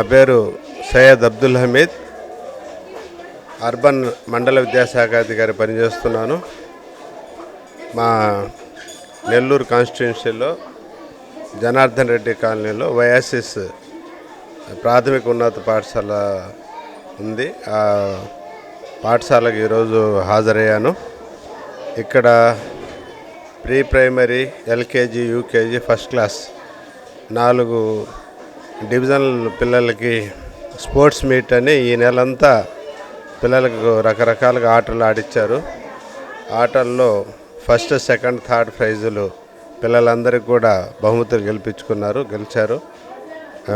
నా పేరు సయ్యద్ అబ్దుల్ హమీద్. అర్బన్ మండల విద్యాశాఖ అధికారి పనిచేస్తున్నాను. మా నెల్లూరు కాన్స్టిట్యున్సీలో జనార్దన్ రెడ్డి కాలనీలో వైఎస్ఎస్ ప్రాథమిక ఉన్నత పాఠశాల ఉంది. ఆ పాఠశాలకు ఈరోజు హాజరయ్యాను. ఇక్కడ pre primary LKG UKG first class నాలుగు డివిజనల్ పిల్లలకి స్పోర్ట్స్ మీట్ అని ఈ నెలంతా పిల్లలకు రకరకాలుగా ఆటలు ఆడిచ్చారు. ఆటల్లో ఫస్ట్ సెకండ్ థర్డ్ ప్రైజులు పిల్లలందరికీ కూడా బహుమతులు గెలిపించుకున్నారు గెలిచారు.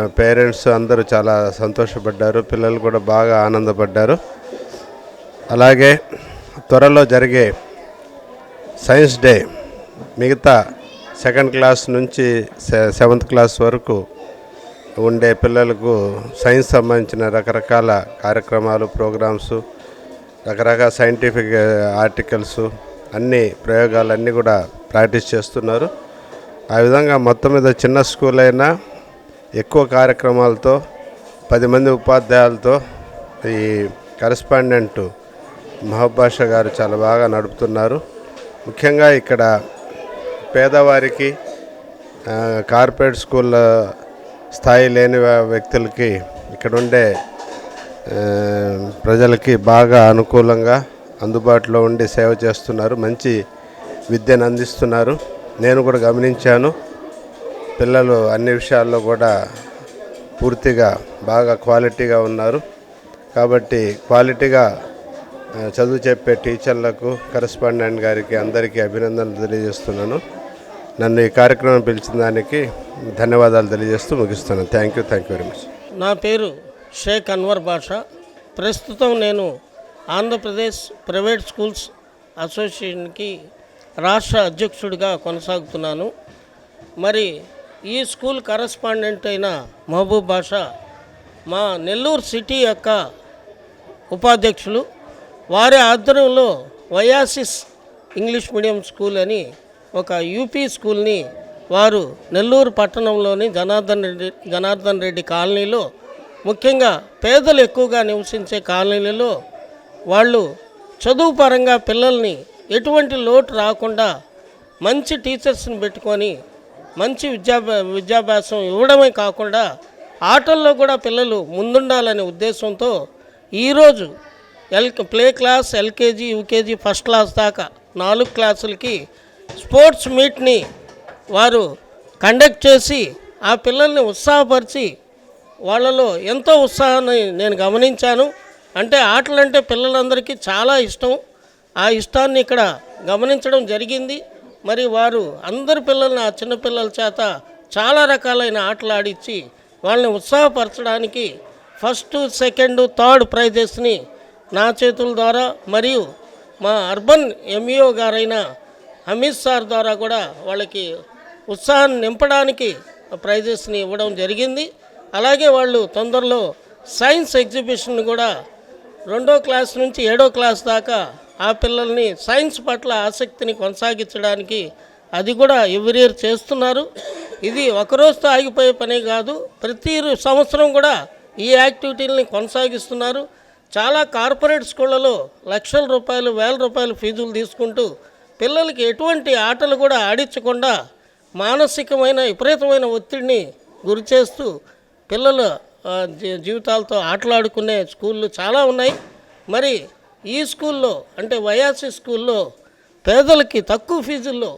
పేరెంట్స్ అందరూ చాలా సంతోషపడ్డారు పిల్లలు కూడా బాగా ఆనందపడ్డారు. అలాగే త్వరలో జరిగే సైన్స్ డే మిగతా సెకండ్ క్లాస్ నుంచి సె- సెవెంత్ క్లాస్ వరకు ఉండే పిల్లలకు సైన్స్ సంబంధించిన రకరకాల కార్యక్రమాలు ప్రోగ్రామ్స్ రకరకాల సైంటిఫిక్ ఆర్టికల్స్ అన్ని ప్రయోగాలు అన్నీ కూడా ప్రాక్టీస్ చేస్తున్నారు. ఆ విధంగా మొత్తం మీద చిన్న స్కూల్ అయినా ఎక్కువ కార్యక్రమాలతో పది మంది ఉపాధ్యాయులతో ఈ కరెస్పాండెంట్ మహబాష గారు చాలా బాగా నడుపుతున్నారు. ముఖ్యంగా ఇక్కడ పేదవారికి కార్పొరేట్ స్కూళ్ళ స్థాయి లేని వ్యక్తులకి ఇక్కడ ఉండే ప్రజలకి బాగా అనుకూలంగా అందుబాటులో ఉండి సేవ చేస్తున్నారు మంచి విద్యను అందిస్తున్నారు. నేను కూడా గమనించాను పిల్లలు అన్ని విషయాల్లో కూడా పూర్తిగా బాగా క్వాలిటీగా ఉన్నారు. కాబట్టి క్వాలిటీగా చదువు చెప్పే టీచర్లకు కరెస్పాండెంట్ గారికి అందరికీ అభినందనలు తెలియజేస్తున్నాను. నన్ను ఈ కార్యక్రమం పిలిచిన దానికి ధన్యవాదాలు తెలియజేస్తూ ముగిస్తున్నాను. Thank you thank you very much నా పేరు షేక్ అన్వర్ బాషా. ప్రస్తుతం నేను ఆంధ్రప్రదేశ్ ప్రైవేట్ స్కూల్స్ అసోసియేషన్కి రాష్ట్ర అధ్యక్షుడిగా కొనసాగుతున్నాను. మరి ఈ స్కూల్ కరస్పాండెంట్ అయిన మహబూబ్ బాషా మా నెల్లూరు సిటీ యొక్క ఉపాధ్యక్షులు. వారి ఆధ్వర్యంలో వయాసిస్ ఇంగ్లీష్ మీడియం స్కూల్ అని ఒక యూపీ స్కూల్ని వారు నెల్లూరు పట్టణంలోని జనార్దన్ రెడ్డి జనార్దన్ రెడ్డి కాలనీలో ముఖ్యంగా పేదలు ఎక్కువగా నివసించే కాలనీలలో వాళ్ళు చదువు పరంగా పిల్లల్ని ఎటువంటి లోటు రాకుండా మంచి టీచర్స్ని పెట్టుకొని మంచి విద్యాభ్యా విద్యాభ్యాసం ఇవ్వడమే కాకుండా ఆటల్లో కూడా పిల్లలు ముందుండాలనే ఉద్దేశంతో ఈరోజు L play class LKG UKG first class దాకా నాలుగు క్లాసులకి స్పోర్ట్స్ మీట్ని వారు కండక్ట్ చేసి ఆ పిల్లల్ని ఉత్సాహపరిచి వాళ్ళలో ఎంతో ఉత్సాహాన్ని నేను గమనించాను. అంటే ఆటలంటే పిల్లలందరికీ చాలా ఇష్టం. ఆ ఇష్టాన్ని ఇక్కడ గమనించడం జరిగింది. మరి వారు అందరి పిల్లల్ని ఆ చిన్నపిల్లల చేత చాలా రకాలైన ఆటలు ఆడించి వాళ్ళని ఉత్సాహపరచడానికి ఫస్ట్ సెకండ్ థర్డ్ ప్రైజెస్ని నా చేతుల ద్వారా మరియు మా అర్బన్ ఎంఈఓ గారైన హమీద్ సార్ ద్వారా కూడా వాళ్ళకి ఉత్సాహాన్ని నింపడానికి ప్రైజెస్ని ఇవ్వడం జరిగింది. అలాగే వాళ్ళు తొందరలో సైన్స్ ఎగ్జిబిషన్ కూడా రెండో క్లాస్ నుంచి ఏడో క్లాస్ దాకా ఆ పిల్లల్ని సైన్స్ పట్ల ఆసక్తిని కొనసాగించడానికి అది కూడా ఎవ్రీ ఇయర్ చేస్తున్నారు. ఇది ఒకరోజుతో ఆగిపోయే పని కాదు ప్రతి సంవత్సరం కూడా ఈ యాక్టివిటీలని కొనసాగిస్తున్నారు. చాలా కార్పొరేట్ స్కూళ్ళలో లక్షల రూపాయలు వేల రూపాయలు ఫీజులు తీసుకుంటూ పిల్లలకి ఎటువంటి ఆటలు కూడా ఆడించకుండా మానసికమైన విపరీతమైన ఒత్తిడిని గురి చేస్తూ పిల్లల జీ- జీవితాలతో ఆటలాడుకునే స్కూళ్ళు చాలా ఉన్నాయి. మరి ఈ స్కూల్లో అంటే వైఎస్సీ స్కూల్లో పేదలకి తక్కువ ఫీజుల్లో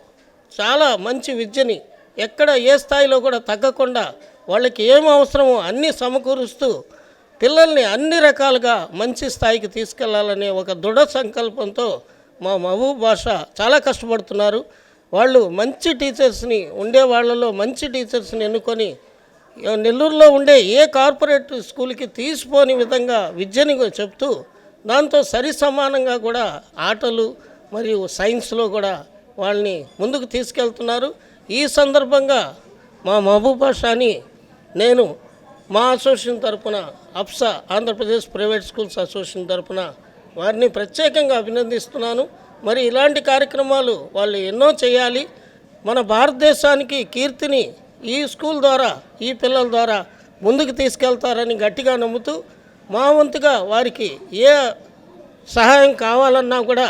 చాలా మంచి విద్యని ఎక్కడ ఏ స్థాయిలో కూడా తగ్గకుండా వాళ్ళకి ఏం అవసరమో అన్నీ సమకూరుస్తూ పిల్లల్ని అన్ని రకాలుగా మంచి స్థాయికి తీసుకెళ్ళాలనే ఒక దృఢ సంకల్పంతో మా మహబూబ్ భాష చాలా కష్టపడుతున్నారు. వాళ్ళు మంచి టీచర్స్ని ఉండే వాళ్ళలో మంచి టీచర్స్ని ఎన్నుకొని నెల్లూరులో ఉండే ఏ కార్పొరేట్ స్కూల్కి తీసిపోని విధంగా విద్యని చెప్తూ దాంతో సరి సమానంగా కూడా ఆటలు మరియు సైన్స్లో కూడా వాళ్ళని ముందుకు తీసుకెళ్తున్నారు. ఈ సందర్భంగా మా మహబూబ్ బాషాని నేను మా అసోసియేషన్ తరఫున APSA Andhra Pradesh private schools association తరపున వారిని ప్రత్యేకంగా అభినందిస్తున్నాను. మరి ఇలాంటి కార్యక్రమాలు వాళ్ళు ఎన్నో చేయాలి. మన భారతదేశానికి కీర్తిని ఈ స్కూల్ ద్వారా ఈ పిల్లల ద్వారా ముందుకు తీసుకెళ్తారని గట్టిగా నమ్ముతూ మా వంతుగా వారికి ఏ సహాయం కావాలన్నా కూడా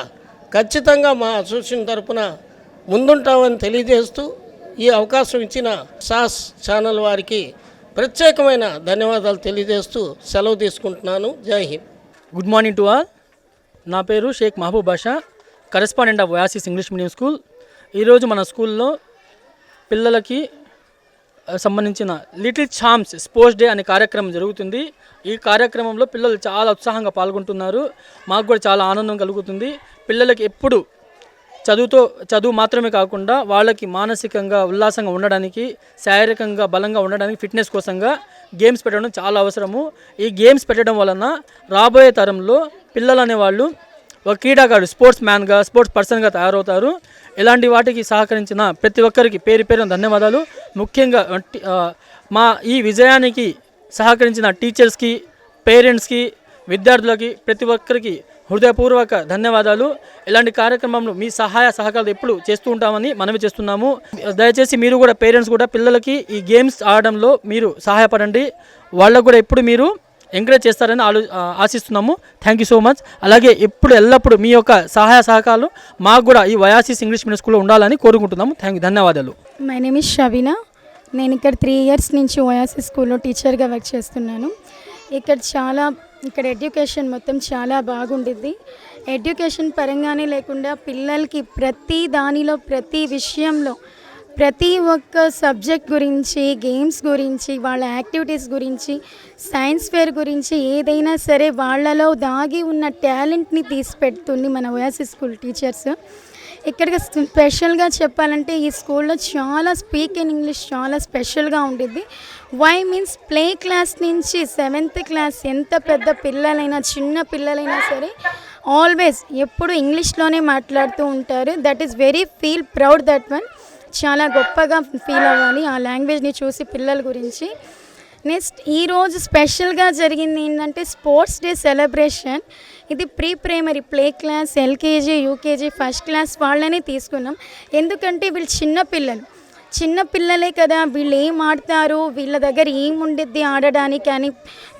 ఖచ్చితంగా మా అసోసియేషన్ తరఫున ముందుంటామని తెలియజేస్తూ ఈ అవకాశం ఇచ్చిన సాస్ ఛానల్ వారికి ప్రత్యేకమైన ధన్యవాదాలు తెలియజేస్తూ సెలవు తీసుకుంటున్నాను. Jai Hind. Good morning to all నా పేరు Shaik Mahaboob Basha correspondent of Oasis English medium school ఈరోజు మన స్కూల్లో పిల్లలకి సంబంధించిన లిటిల్ ఛామ్స్ స్పోర్ట్స్ డే అనే కార్యక్రమం జరుగుతుంది. ఈ కార్యక్రమంలో పిల్లలు చాలా ఉత్సాహంగా పాల్గొంటున్నారు. మాకు కూడా చాలా ఆనందం కలుగుతుంది. పిల్లలకి ఎప్పుడు చదువుతో చదువు మాత్రమే కాకుండా వాళ్ళకి మానసికంగా ఉల్లాసంగా ఉండడానికి శారీరకంగా బలంగా ఉండడానికి ఫిట్నెస్ కోసంగా గేమ్స్ పెట్టడం చాలా అవసరము. ఈ గేమ్స్ పెట్టడం వలన రాబోయే తరంలో పిల్లలు అనేవాళ్ళు ఒక క్రీడాకారుడు స్పోర్ట్స్ మ్యాన్గా స్పోర్ట్స్ పర్సన్గా తయారవుతారు. ఇలాంటి వాటికి సహకరించిన ప్రతి ఒక్కరికి పేరు పేరున ధన్యవాదాలు. ముఖ్యంగా మా ఈ విజయానికి సహకరించిన టీచర్స్కి పేరెంట్స్కి విద్యార్థులకి ప్రతి ఒక్కరికి హృదయపూర్వక ధన్యవాదాలు. ఇలాంటి కార్యక్రమంలో మీ సహాయ సహకారాలు ఎప్పుడు చేస్తూ ఉంటామని మనవి చేస్తున్నాము. దయచేసి మీరు కూడా పేరెంట్స్ కూడా పిల్లలకి ఈ గేమ్స్ ఆడడంలో మీరు సహాయపడండి. వాళ్ళకు కూడా ఎప్పుడు మీరు ఎంకరేజ్ చేస్తారని ఆలో ఆశిస్తున్నాము. థ్యాంక్ యూ సో మచ్ అలాగే ఎప్పుడు ఎల్లప్పుడూ మీ యొక్క సహాయ సహకారాలు మాకు కూడా ఈ వయాసిస్ ఇంగ్లీష్ మీడియం స్కూల్లో ఉండాలని కోరుకుంటున్నాము. థ్యాంక్ యూ ధన్యవాదాలు. మై నేమ్ ఇస్ షబీనా నేను ఇక్కడ త్రీ ఇయర్స్ నుంచి ఓయాసి స్కూల్లో టీచర్గా వర్క్ చేస్తున్నాను. ఇక్కడ చాలా ఇక్కడ ఎడ్యుకేషన్ మొత్తం చాలా బాగుండిద్ది. ఎడ్యుకేషన్ పరంగానే లేకుండా పిల్లలకి ప్రతి దానిలో ప్రతి విషయంలో ప్రతి ఒక్క సబ్జెక్ట్ గురించి గేమ్స్ గురించి వాళ్ళ యాక్టివిటీస్ గురించి సైన్స్ ఫేర్ గురించి ఏదైనా సరే వాళ్ళలో దాగి ఉన్న టాలెంట్ని తీసిపెడుతుంది మన ఓయాసి స్కూల్ టీచర్స్. ఇక్కడ స్పెషల్గా చెప్పాలంటే ఈ స్కూల్లో చాలా స్పీక్ ఇన్ ఇంగ్లీష్ చాలా స్పెషల్గా ఉండిద్ది. వై మీన్స్ ప్లే క్లాస్ నుంచి సెవెంత్ క్లాస్ ఎంత పెద్ద పిల్లలైనా చిన్న పిల్లలైనా సరే ఆల్వేస్ ఎప్పుడు ఇంగ్లీష్లోనే మాట్లాడుతూ ఉంటారు. That is very feel proud that one. చాలా గొప్పగా ఫీల్ అవ్వాలి ఆ లాంగ్వేజ్ని చూసి పిల్లల గురించి. నెక్స్ట్ ఈరోజు స్పెషల్గా జరిగింది ఏంటంటే స్పోర్ట్స్ డే సెలబ్రేషన్ ఇది pre primary play class LKG UKG first class వాళ్ళనే తీసుకున్నాం. ఎందుకంటే వీళ్ళు చిన్నపిల్లలు చిన్న పిల్లలే కదా వీళ్ళు ఏం ఆడతారు వీళ్ళ దగ్గర ఏముండిద్ది ఆడడానికి అని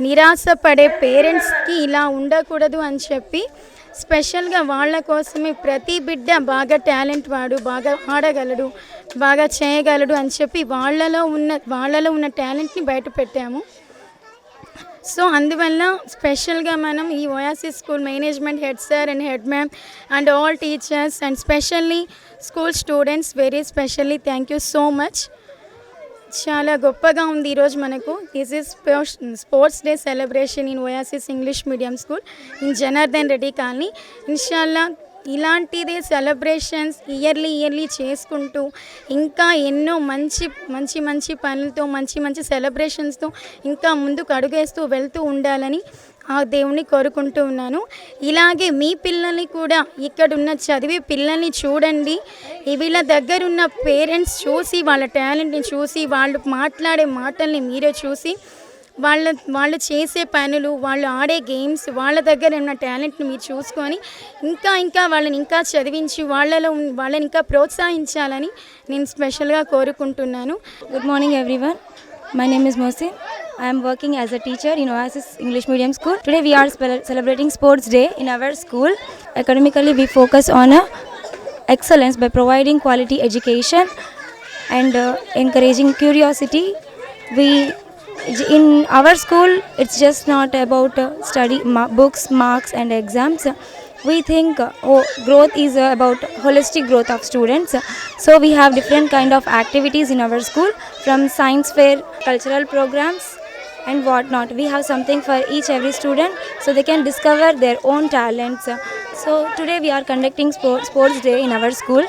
నిరాశపడే పేరెంట్స్కి ఇలా ఉండకూడదు అని చెప్పి స్పెషల్గా వాళ్ళ కోసమే ప్రతి బిడ్డ బాగా టాలెంట్ వాడు బాగా ఆడగలడు. బాగా చేయగలడు అని చెప్పి వాళ్ళలో ఉన్న వాళ్ళలో ఉన్న టాలెంట్ని బయట పెట్టాము. సో అందువల్ల స్పెషల్గా మనం ఈ Oasis school management head sir and head ma'am and all teachers and specially school students very specially thank you so much చాలా గొప్పగా ఉంది ఈరోజు మనకు. This is sports day celebration in Oasis English medium school in Janardhan Reddy colony ఇన్షాల్లా ఇలాంటిదే celebrations yearly yearly చేసుకుంటూ ఇంకా ఎన్నో మంచి మంచి మంచి పనులతో మంచి మంచి సెలబ్రేషన్స్తో ఇంకా ముందుకు అడుగేస్తూ వెళ్తూ ఉండాలని ఆ దేవుణ్ణి కోరుకుంటూ ఉన్నాను. ఇలాగే మీ పిల్లల్ని కూడా ఇక్కడ ఉన్న చదివే పిల్లల్ని చూడండి. వీళ్ళ దగ్గర ఉన్న పేరెంట్స్ చూసి వాళ్ళ టాలెంట్ని చూసి వాళ్ళు మాట్లాడే మాటల్ని మీరే చూసి వాళ్ళ వాళ్ళు చేసే పనులు వాళ్ళు ఆడే గేమ్స్ వాళ్ళ దగ్గర ఉన్న టాలెంట్ని మీరు చూసుకొని ఇంకా ఇంకా వాళ్ళని ఇంకా చదివించి వాళ్ళలో వాళ్ళని ఇంకా ప్రోత్సహించాలని నేను స్పెషల్గా కోరుకుంటున్నాను good morning everyone my name is Mohsin I'm working as a teacher in Oasis English medium school today we are celebrating sports day in our school academically we focus on excellence by providing quality education and uh, encouraging curiosity. We in our school, it's just not about uh, study ma- books, marks, and exams. We think uh, oh, growth is uh, about holistic growth of students. So we have different kind of activities in our school from science fair cultural programs and whatnot. We have something for each every student so they can discover their own talents. So today we are conducting sport, sports day in our school.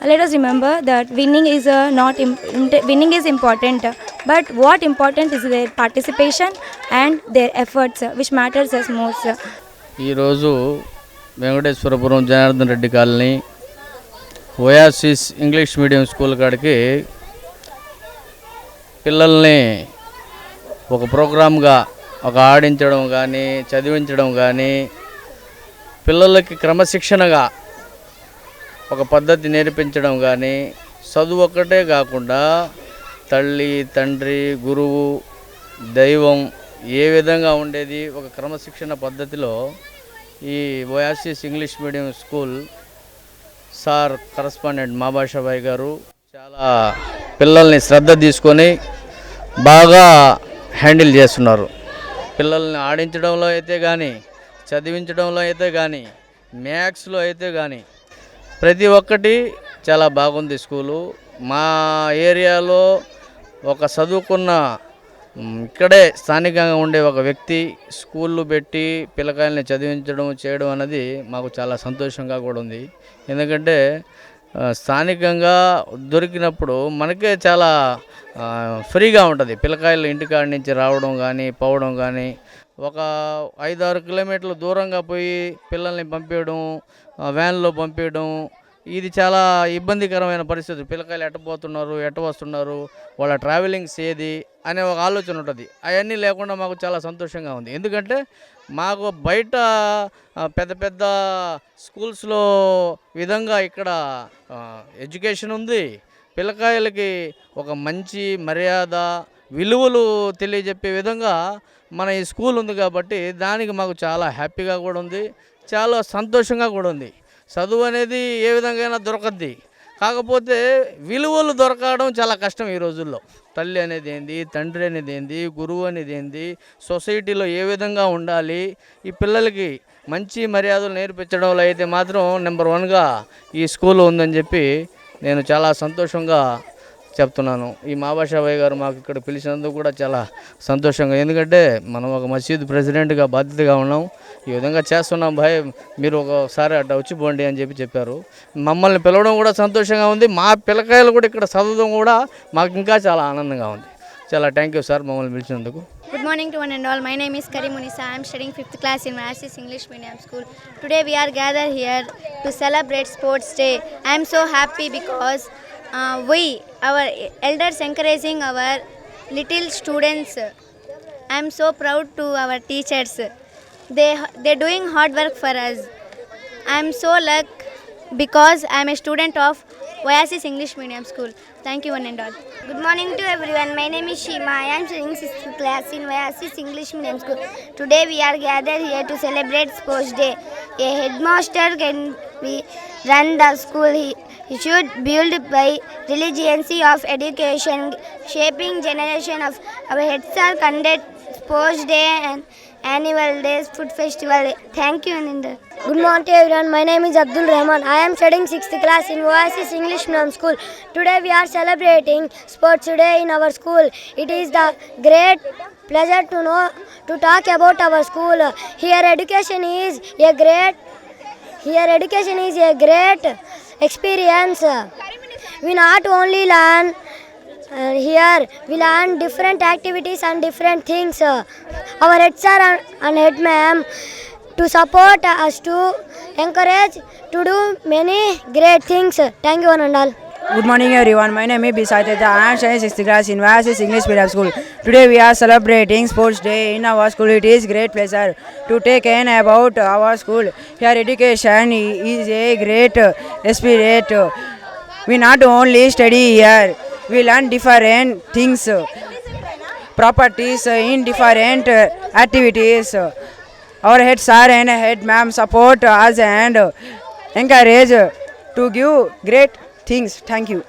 Let us remember that winning is uh, not winning is important but what important is their participation and their efforts uh, which matters most most? ఈరోజు Venkateswarapuram Janardhan Reddy colony Oasis English medium school కాడికి పిల్లల్ని ఒక ప్రోగ్రామ్గా ఒక ఆడించడం కానీ చదివించడం కానీ పిల్లలకి క్రమశిక్షణగా ఒక పద్ధతి నేర్పించడం కానీ చదువు ఒక్కటే కాకుండా తల్లి తండ్రి గురువు దైవం ఏ విధంగా ఉండేది? ఒక క్రమశిక్షణ పద్ధతిలో ఈ Oasis English medium school sir correspondent మాబాషాబాయ్ గారు చాలా పిల్లల్ని శ్రద్ధ తీసుకొని బాగా హ్యాండిల్ చేస్తున్నారు. పిల్లల్ని ఆడించడంలో అయితే కానీ చదివించడంలో అయితే కానీ మ్యాథ్స్లో అయితే కానీ ప్రతి ఒక్కటి చాలా బాగుంది స్కూలు. మా ఏరియాలో ఒక చదువుకున్న ఇక్కడే స్థానికంగా ఉండే ఒక వ్యక్తి స్కూళ్ళు పెట్టి పిల్లకాయల్ని చదివించడం చేయడం అనేది మాకు చాలా సంతోషంగా కూడా ఉంది. ఎందుకంటే స్థానికంగా దొరికినప్పుడు మనకే చాలా ఫ్రీగా ఉంటుంది. పిల్లకాయలు ఇంటికాడి నుంచి రావడం కానీ పోవడం కానీ ఒక ఐదారు కిలోమీటర్లు దూరంగా పోయి పిల్లల్ని పంపించడం వ్యాన్లో పంపించడం ఇది చాలా ఇబ్బందికరమైన పరిస్థితి. పిల్లకాయలు ఎట్ట పోతున్నారు ఎట్ట వస్తున్నారు వాళ్ళ ట్రావెలింగ్స్ ఏది అనే ఒక ఆలోచన ఉంటుంది. అవన్నీ లేకుండా మాకు చాలా సంతోషంగా ఉంది. ఎందుకంటే మాకు బయట పెద్ద పెద్ద స్కూల్స్లో విధంగా ఇక్కడ ఎడ్యుకేషన్ ఉంది. పిల్లకాయలకి ఒక మంచి మర్యాద విలువలు తెలియజెప్పే విధంగా మన ఈ స్కూల్ ఉంది కాబట్టి దానికి మాకు చాలా హ్యాపీగా కూడా ఉంది. చాలా సంతోషంగా కూడా ఉంది. చదువు అనేది ఏ విధంగా దొరకద్ది. కాకపోతే విలువలు దొరకడం చాలా కష్టం ఈ రోజుల్లో. తల్లి అనేది ఏంది తండ్రి అనేది ఏంది గురువు అనేది ఏంది సొసైటీలో ఏ విధంగా ఉండాలి ఈ పిల్లలకి మంచి మర్యాదలు నేర్పించడంలో అయితే మాత్రం నెంబర్ వన్గా ఈ స్కూల్ ఉందని చెప్పి నేను చాలా సంతోషంగా చెప్తున్నాను. ఈ మాబాషాబాయ్ గారు మాకు ఇక్కడ పిలిచినందుకు కూడా చాలా సంతోషంగా. ఎందుకంటే మనం ఒక మసీద్ ప్రెసిడెంట్గా బాధ్యతగా ఉన్నాం. ఈ విధంగా చేస్తున్నాం భయ్. మీరు ఒకసారి అడ్డు వచ్చి పోండి అని చెప్పి చెప్పారు. మమ్మల్ని పిలవడం కూడా సంతోషంగా ఉంది. మా పిల్లకాయలు కూడా ఇక్కడ చదవడం కూడా మాకు ఇంకా చాలా ఆనందంగా ఉంది. చాలా థ్యాంక్ యూ సార్ మమ్మల్ని పిలిచినందుకు. Good morning to one and all my name is Karimunnisa I'm studying fifth class in Oasis English medium school today we are gather here to celebrate sports day I'm so happy because why our elders encouraging our little students I'm so proud to our teachers They they doing hard work for us. I am so luck because I am a student of Oasis English Medium School. Thank you one and all. Good morning to everyone. My name is Shima. I am studying 6th class in Oasis English Medium School. Today we are gathered here to celebrate Sports Day. A headmaster can be run the school. He, he should build by religiosity of education, shaping generation of our heads are conduct Sports Day and annual days food festival. Thank you, Anindra. Good morning everyone. My name is Abdul Rahman. I am studying 6th class in Oasis English Medium School. Today we are celebrating Sports Day in our school. It is the great pleasure to know to talk about our school. Here education is a great here education is a great experience. We not only learn uh, here we learn different activities and different things. Uh, our head sir and, and head ma'am to support us to encourage to do many great things. Thank you one and all. Good morning everyone. My name is Bisateta. I am studying 6th class in Oasis English Medium School. Today we are celebrating Sports Day in our school. It is great pleasure to take in about our school. Here education is a great spirit. We not only study here, we learn different things, properties uh, in different uh, activities. Our head sir and head ma'am support us and encourage to give great things. Thank you.